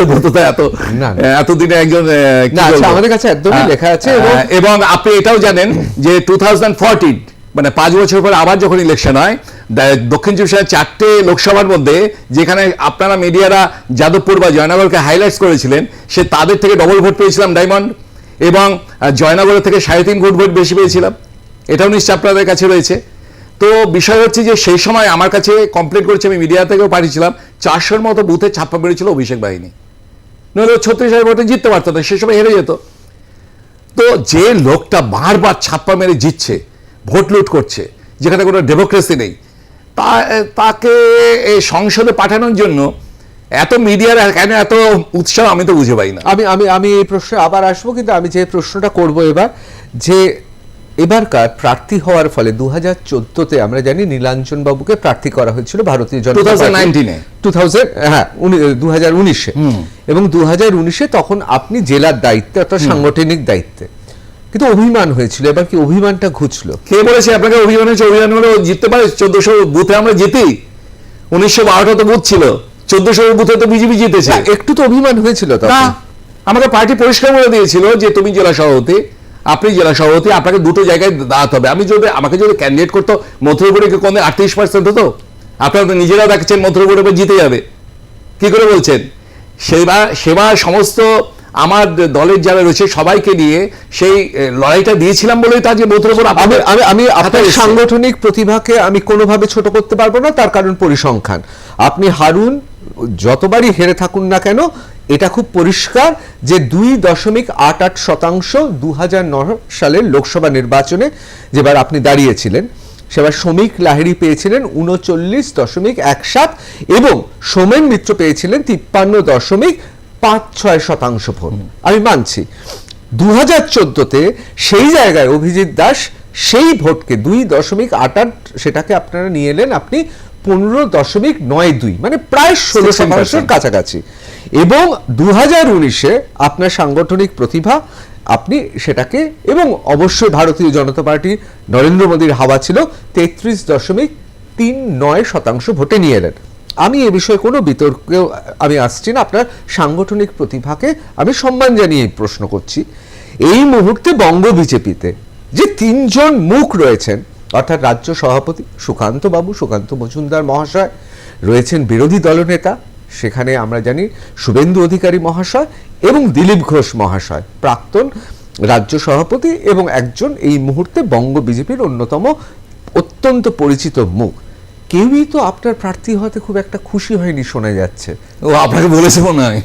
তো বোধহয় এত। এতদিনে একজন আচ্ছা? আমাদের কাছে একদমই লেখা আছে এবং- আপনি এটাও জানেন যে টু মানে পাঁচ বছর পর আবার যখন ইলেকশন হয় দক্ষিণ চব্বিশ চারটে লোকসভার মধ্যে যেখানে আপনারা মিডিয়ারা যাদবপুর বা জয়নগরকে হাইলাইটস করেছিলেন সে তাদের থেকে ডবল ভোট পেয়েছিলাম ডায়মন্ড এবং জয়নগরের থেকে সাড়ে তিন ভোট ভোট বেশি পেয়েছিলাম এটাও নিশ্চয় আপনাদের কাছে রয়েছে তো বিষয় হচ্ছে যে সেই সময় আমার কাছে কমপ্লেন করেছে আমি মিডিয়া থেকেও পাঠিয়েছিলাম চারশোর মতো বুথে ছাপ্পা বেড়েছিল অভিষেক বাহিনী নইলে ছত্রিশ হাজার ভোটে জিততে পারতো না, সে সময় হেরে যেত। তো যে লোকটা বারবার ছাপ্পা মেরে জিতছে, ভোট লুট করছে, যেখানে কোনো ডেমোক্রেসি নেই, তা, তাকে এই সংসদে পাঠানোর জন্য এত মিডিয়ার কেন এত উৎসাহ আমি তো বুঝে পাই না। আমি আমি আমি এই প্রশ্নে আবার আসব, কিন্তু আমি যে প্রশ্নটা করব এবার, যে এবারকার প্রার্থী হওয়ার ফলে দু হাজার চোদ্দতে আমরা জানি নীলাঞ্জন বাবুকে প্রার্থী করা হয়েছিল ভারতীয় জনতা 2019 টু থাউজেন্ড হ্যাঁ দু হাজার উনিশে। এবং দু হাজার উনিশে তখন আপনি জেলার দায়িত্বে অর্থাৎ সাংগঠনিক দায়িত্বে। কিন্তু অভিমান হয়েছিল এবার কি অভিমানটা ঘুচলো? কে বলেছে? আপনাকে অভিযান হচ্ছে অভিযান হলে জিততে পারে চোদ্দশো বুথে আমরা জিতি। উনিশশো বারোটা তো বুথ ছিল চোদ্দশো বুথে তো বিজেপি জিতেছে। একটু তো অভিমান হয়েছিল আমাকে পার্টি পরিষ্কার করে দিয়েছিল যে তুমি জেলা সভাপতি আপনি জেলা সভাপতি আপনাকে দুটো জায়গায় দাঁড়াতে হবে। আমি যদি আমাকে যদি ক্যান্ডিডেট করতো মথুরাপুরে কোন আটত্রিশ পার্সেন্ট হতো? আপনারা তো নিজেরাও দেখছেন মথুরাপুরে জিতে যাবে। কি করে বলছেন? সেবা সেবা সমস্ত আমার দলের যারা রয়েছে সবাইকে নিয়ে সেই লড়াইটা দিয়েছিলাম বলেই তা যে মথুরাপুর আমি আমি আপনার সাংগঠনিক প্রতিভাকে আমি কোনোভাবে ছোট করতে পারব না তার কারণ পরিসংখ্যান। আপনি হারুন যতবারই হেরে থাকুন না কেন, এটা খুব পরিষ্কার যে দুই দশমিক আট আট শতাংশ দু সালের লোকসভা নির্বাচনে যেবার আপনি দাঁড়িয়েছিলেন, সেবার শ্রমিক লাহিড়ী পেয়েছিলেন উনচল্লিশ দশমিক এক সাত এবং সোমেন মিত্র পেয়েছিলেন তিপ্পান্ন দশমিক পাঁচ ছয় শতাংশ ভোট। আমি মানছি দু হাজার চোদ্দতে সেই জায়গায় অভিজিৎ দাস সেই ভোটকে দুই দশমিক আট আট সেটাকে আপনারা নিয়ে এলেন, আপনি পনেরো দশমিক নয় দুই মানে প্রায় ষোলো 16% শতাংশের কাছাকাছি। এবং দু হাজার উনিশে আপনার সাংগঠনিক প্রতিভা আপনি সেটাকে এবং অবশ্যই ভারতীয় জনতা পার্টি নরেন্দ্র মোদীর হাওয়া ছিল তেত্রিশ দশমিক তিন নয় শতাংশ ভোটে নিয়ে এলেন। আমি এ বিষয়ে কোনো বিতর্কেও আমি আসছি না আপনার সাংগঠনিক প্রতিভাকে আমি সম্মান জানিয়ে প্রশ্ন করছি। এই মুহূর্তে বঙ্গ বিজেপিতে যে তিনজন মুখ রয়েছেন অর্থাৎ রাজ্য সভাপতি সুকান্ত বাবু সুকান্ত মজুমদার মহাশয় রয়েছেন বিরোধী দলনেতা সেখানে আমরা জানি শুভেন্দু অধিকারী মহাশয় এবং দিলীপ ঘোষ মহাশয় প্রাক্তন রাজ্য সভাপতি এবং একজন এই মুহূর্তে বঙ্গ বিজেপির অন্যতম অত্যন্ত পরিচিত মুখ। কেউই তো আপনার প্রার্থী হতে খুব একটা খুশি হয়নি শোনা যাচ্ছে। ও আপনাকে বলেছে মনে হয়।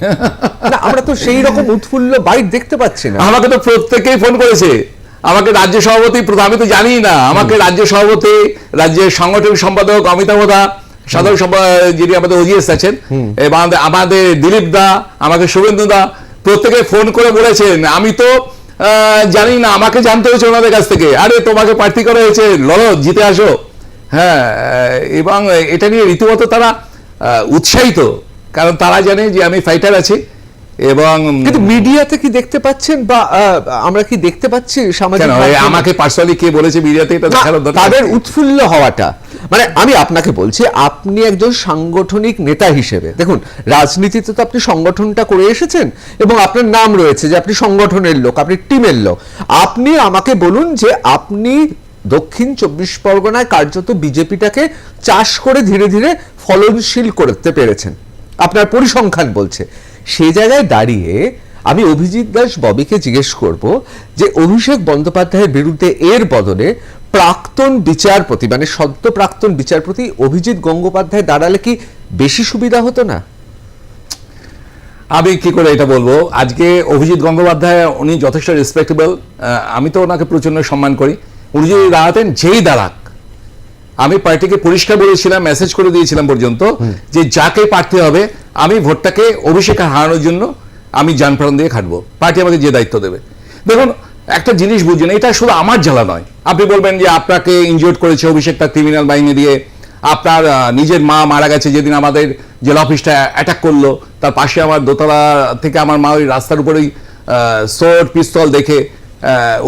না আমরা তো সেই রকম উৎফুল্ল বাইক দেখতে পাচ্ছি না। আমাকে তো প্রত্যেকেই ফোন করেছে। আমাকে রাজ্য সভাপতি আমি তো জানি না। আমাকে রাজ্য সভাপতি রাজ্যের সাংগঠনিক সম্পাদক অমিতাভ দা সাধারণ যিনি আমাদের ওজিএস আছেন এবং আমাদের- দিলীপ দা আমাকে শুভেন্দু দা প্রত্যেকে ফোন করে বলেছেন আমি তো জানি না আমাকে জানতে হয়েছে ওনাদের কাছ থেকে। আরে তোমাকে প্রার্থী করা হয়েছে লড়ো জিতে আসো। হ্যাঁ এবং এটা নিয়ে রীতিমতো তারা উৎসাহিত। কারণ তারা জানে যে আমি ফাইটার আছি। এবং কিন্তু মিডিয়াতে কি দেখতে পাচ্ছেন বা আমরা কি দেখতে পাচ্ছি সামাজিক? আমাকে পার্সোনালি কে বলেছে মিডিয়াতে এটা দেখানোর দরকার? তাদের উৎফুল্ল হওয়াটা। মানে আমি আপনাকে বলছি আপনি একজন সাংগঠনিক নেতা হিসেবে দেখুন রাজনীতিতে তো আপনি সংগঠনটা করে এসেছেন এবং আপনার নাম রয়েছে যে আপনি সংগঠনের লোক আপনি টিমের লোক। আপনি আমাকে বলুন যে আপনি দক্ষিণ চব্বিশ পরগনায় কার্যত বিজেপিটাকে চাষ করে ধীরে ধীরে ফলনশীল করতে পেরেছেন। আপনার পরিসংখ্যান বলছে। সেই জায়গায় দাঁড়িয়ে আমি অভিজিৎ দাস ববিকে জিজ্ঞেস করব যে অভিষেক বন্দ্যোপাধ্যায়ের বিরুদ্ধে এর বদলে প্রাক্তন বিচারপতি মানে সদ্য প্রাক্তন বিচারপতি অভিজিৎ গঙ্গোপাধ্যায় দাঁড়ালে কি বেশি সুবিধা হতো না? আমি কি করে এটা বলব? আজকে অভিজিৎ গঙ্গোপাধ্যায়, উনি যথেষ্ট রেসপেক্টেবল আমি তো ওনাকে প্রচণ্ড সম্মান করি। উনি যদি দাঁড়াতেন, যেই দাঁড়াক আমি পার্টিকে পরিষ্কার বলেছিলাম মেসেজ করে দিয়েছিলাম পর্যন্ত যে যাকে প্রার্থী হবে, আমি ভোটটাকে অভিষেক হারানোর জন্য আমি যান প্রাণ দিয়ে খাটবো। পার্টি আমাকে যে দায়িত্ব দেবে। দেখুন, একটা জিনিস বুঝুন, এটা শুধু আমার জ্বালা নয়। আপনি বলবেন যে আপনাকে ইনজিওর্ড করেছে অভিষেক তার ক্রিমিনাল বাহিনী দিয়ে, আপনার নিজের মা মারা গেছে যেদিন আমাদের জেলা অফিসটা অ্যাটাক করল, তার পাশে আমার দোতলা থেকে আমার মা ওই রাস্তার উপরেই সোট পিস্তল দেখে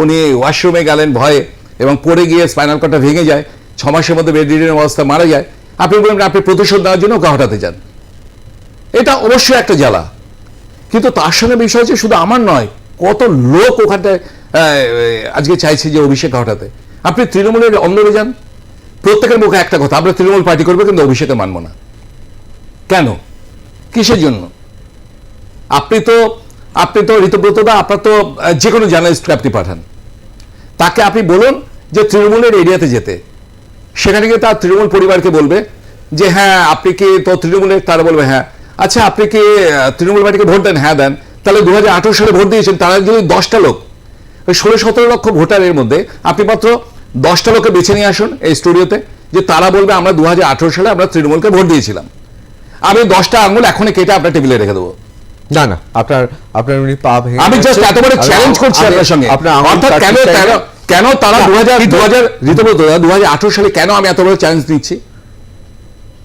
উনি ওয়াশরুমে গেলেন ভয়ে এবং পড়ে গিয়ে স্পাইনাল কর্ডটা ভেঙে যায়। ছ মাসের মধ্যে বেড রিডের অবস্থা মারা যায়। আপনি বলবেন আপনি প্রতিশোধ নেওয়ার জন্য ওকে হটাতে চান? এটা অবশ্যই একটা জ্বালা। কিন্তু তার সঙ্গে বিষয় হচ্ছে, শুধু আমার নয়, কত লোক ওখানটায় আজকে চাইছে যে অভিষেক ঘটাতে আপনি তৃণমূলের অন্দরে যান। প্রত্যেকের মুখে একটা কথা, আমরা তৃণমূল পার্টি করব, কিন্তু অভিষেকে মানবো না। কেন? কিসের জন্য? আপনি তো আপনি তো ঋতব্রতদা আপনার তো যে কোনো জার্নালিস্টকে আপনি পাঠান। তাকে আপনি বলুন যে তৃণমূলের এরিয়াতে যেতে। সেখানে গিয়ে তার তৃণমূল পরিবারকে বলবে যে হ্যাঁ আপনি কি তো তৃণমূলের তারা বলবে হ্যাঁ। আচ্ছা আপনি কি তৃণমূল পার্টিকে ভোট দেন? হ্যাঁ দেন। তাহলে দু সালে ভোট দিয়েছেন তারা যদি দশটা লোক ওই ষোলো সতেরো লক্ষ ভোটারের মধ্যে আপনি মাত্র দশটা লোককে বেছে নিয়ে আসুন এই স্টুডিওতে যে তারা বলবে আমরা দু হাজার আঠারো সালে আমরা তৃণমূলকে ভোট দিয়েছিলাম। আমি দশটা আঙুল এখনই কেটে আপনার টেবিলে রেখে দেবো। না না আপনার আপনার উনি পা ভেঙে আমি জাস্ট। এত বড় চ্যালেঞ্জ করছি আপনার সঙ্গে। আপনার অর্থাৎ কেন কেন তারা দু হাজার দু হাজার ঋতব্রত দু হাজার আঠারো সালে কেন আমি এত বড় চ্যালেঞ্জ দিচ্ছি?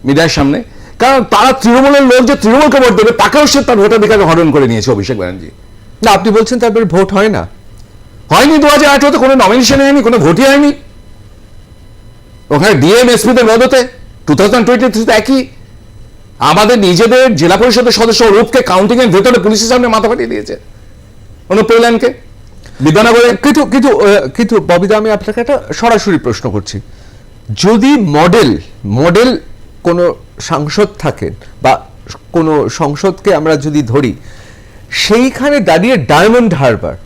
মিডিয়ার সামনে। কারণ তারা তৃণমূলের লোক যে তৃণমূলকে ভোট দেবে তাকেও সে তার ভোটাধিকার হরণ করে নিয়েছে অভিষেক ব্যানার্জি। না আপনি বলছেন তারপরে ভোট হয় না। হয়নি দু হাজার আঠারোতে কোনো নমিনেশন হয়নি কোনো ভোটই হয়নি। ওখানে ডিএম এসপিদের মদতে টু থাউজেন্ড টোয়েন্টি থ্রিতে একই। আমাদের নিজেদের জেলা পরিষদের সদস্য রূপকে কাউন্টিং এর ভেতরে পুলিশের সামনে মাথা ফাটিয়ে দিয়েছে। অনুপ বিদ্যানগরে কিন্তু কিন্তু কিন্তু ববিদা আমি আপনাকে একটা সরাসরি প্রশ্ন করছি। যদি মডেল মডেল কোনো সাংসদ থাকেন বা কোনো সংসদকে আমরা যদি ধরি, সেইখানে দাঁড়িয়ে ডায়মন্ড হারবার,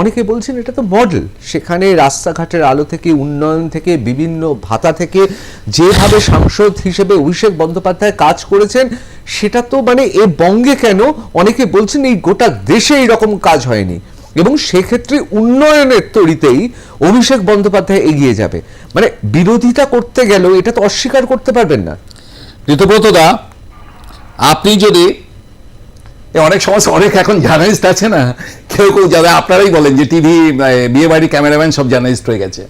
অনেকে বলছেন এটা তো মডেল। সেখানে রাস্তাঘাটের আলো থেকে, উন্নয়ন থেকে, বিভিন্ন ভাতা থেকে, যেভাবে সাংসদ হিসেবে অভিষেক বন্দ্যোপাধ্যায় কাজ করেছেন, সেটা তো মানে এ বঙ্গে কেন? অনেকে বলছেন এই গোটা দেশে এইরকম কাজ হয়নি। এবং সেক্ষেত্রে উন্নয়নের তরিতেই অভিষেক বন্দ্যোপাধ্যায় এগিয়ে যাবে। মানে বিরোধিতা করতে গেলেও এটা তো অস্বীকার করতে পারবেন না। ঋতব্রতদা আপনি যদি অনেক সমস্যা অনেক এখন জার্নালিস্ট আছে না কেউ কেউ যাবে আপনারাই বলেন যে টিভি বিয়ে বাড়ি ক্যামেরাম্যান সব জার্নালিস্ট হয়ে গেছে।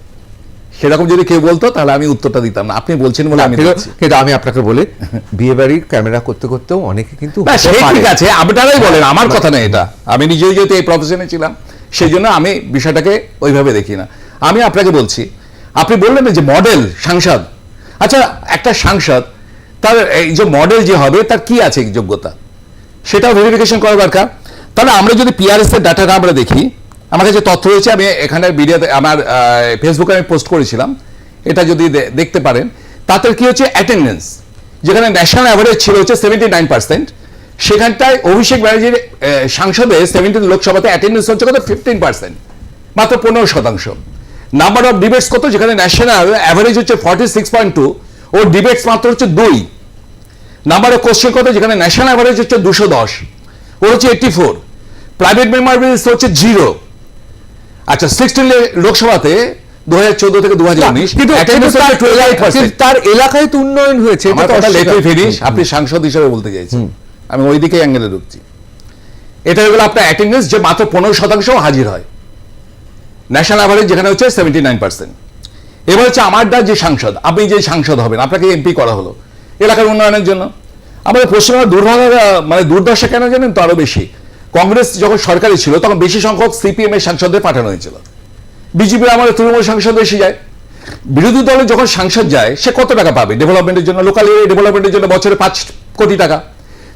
সেরকম যদি কেউ বলতো তাহলে আমি উত্তরটা দিতাম না। আপনি বলছেন বলে আমি কিন্তু- আমি আপনাকে বলি বিয়ে বাড়ির ক্যামেরা করতে করতেও অনেকে কিন্তু। ঠিক আছে আপনারাই বলেন আমার কথা না এটা। আমি নিজেও যেহেতু এই প্রফেশনে ছিলাম সেই জন্য আমি বিষয়টাকে ওইভাবে দেখি না। আমি আপনাকে বলছি আপনি বললেন যে মডেল সাংসদ। আচ্ছা একটা সাংসদ তার এই যে মডেল যে হবে তার কি আছে যোগ্যতা? সেটাও ভেরিফিকেশন করা দরকার। তাহলে আমরা যদি পিআরএস এর ডাটাটা আমরা দেখি আমার কাছে তথ্য রয়েছে, আমি এখানে ভিডিওতে, আমার ফেসবুকে আমি পোস্ট করেছিলাম। এটা যদি দেখতে পারেন, তাতে কি হচ্ছে? অ্যাটেন্ডেন্স যেখানে ন্যাশনাল অ্যাভারেজ ছিল হচ্ছে সেভেন্টি নাইন পার্সেন্ট সেখানটায় অভিষেক ব্যানার্জির সংসদে সেভেন্টিন লোকসভাতে অ্যাটেন্ডেন্স হচ্ছে কত? ফিফটিন পার্সেন্ট মাত্র পনেরো শতাংশ। নাম্বার অফ ডিবেটস কত? যেখানে ন্যাশনাল অ্যাভারেজ হচ্ছে ফর্টি সিক্স পয়েন্ট টু ও ডিবেটস মাত্র হচ্ছে দুই। নাম্বার অফ কোশ্চেন কত? যেখানে ন্যাশনাল অ্যাভারেজ হচ্ছে দুশো দশ ওর হচ্ছে এইটটি ফোর প্রাইভেট মেম্বার হচ্ছে জিরো আচ্ছা সিক্সটিন লোকসভাতে দু হাজার চোদ্দ থেকে দু হাজার উনিশ তার এলাকায়- তো উন্নয়ন হয়েছে ফিনিশ আপনি সাংসদ হিসেবে বলতে চাইছেন। আমি অ্যাঙ্গেলে ঢুকছি। এটা হয়ে গেল আপনার অ্যাটেন্ডেন্স যে মাত্র পনেরো শতাংশ হাজির হয়। ন্যাশনাল অ্যাভারেজ যেখানে হচ্ছে সেভেন্টি নাইন পার্সেন্ট এবার হচ্ছে আমার দা যে সাংসদ আপনি যে সাংসদ হবেন আপনাকে এমপি করা হলো এলাকার উন্নয়নের জন্য। আমাদের পশ্চিমবঙ্গের দুর্ভাগা মানে দুর্দশা কেন জানেন? তো আরও বেশি। কংগ্রেস যখন সরকারি ছিল, তখন বেশি সংখ্যক সিপিএম এর সাংসদদের পাঠানো হয়েছিল। বিজেপির আমাদের তৃণমূল সাংসদ বেশি যায়। বিরোধী দলের যখন সাংসদ যায়, সে কত টাকা পাবে? ডেভেলপমেন্টের জন্য লোকাল এরিয়া ডেভেলপমেন্টের জন্য বছরে পাঁচ কোটি টাকা।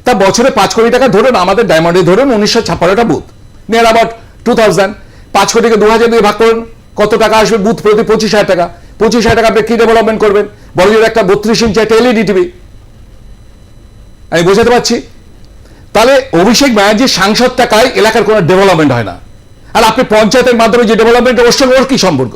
তা বছরে পাঁচ কোটি টাকা ধরুন, আমাদের ডায়মন্ডে ধরুন, উনিশশো ছাপ্পান্নটা booth near about two thousand পাঁচ কোটিকে দু হাজার দিয়ে ভাগ করুন। কত টাকা আসবে বুথ প্রতি? পঁচিশ হাজার টাকা। পঁচিশ হাজার টাকা আপনি কি ডেভেলপমেন্ট করবেন? বড় একটা বত্রিশ ইঞ্চি একটা এলইডি টিভি আমি বোঝাতে পারছি? তাহলে অভিষেক ব্যানার্জির সাংসদ টাকায় এলাকার কোনো ডেভেলপমেন্ট হয় না। আর আপনি পঞ্চায়েতের মাধ্যমে যে ডেভেলপমেন্ট ওর সঙ্গে ওর কি সম্পর্ক?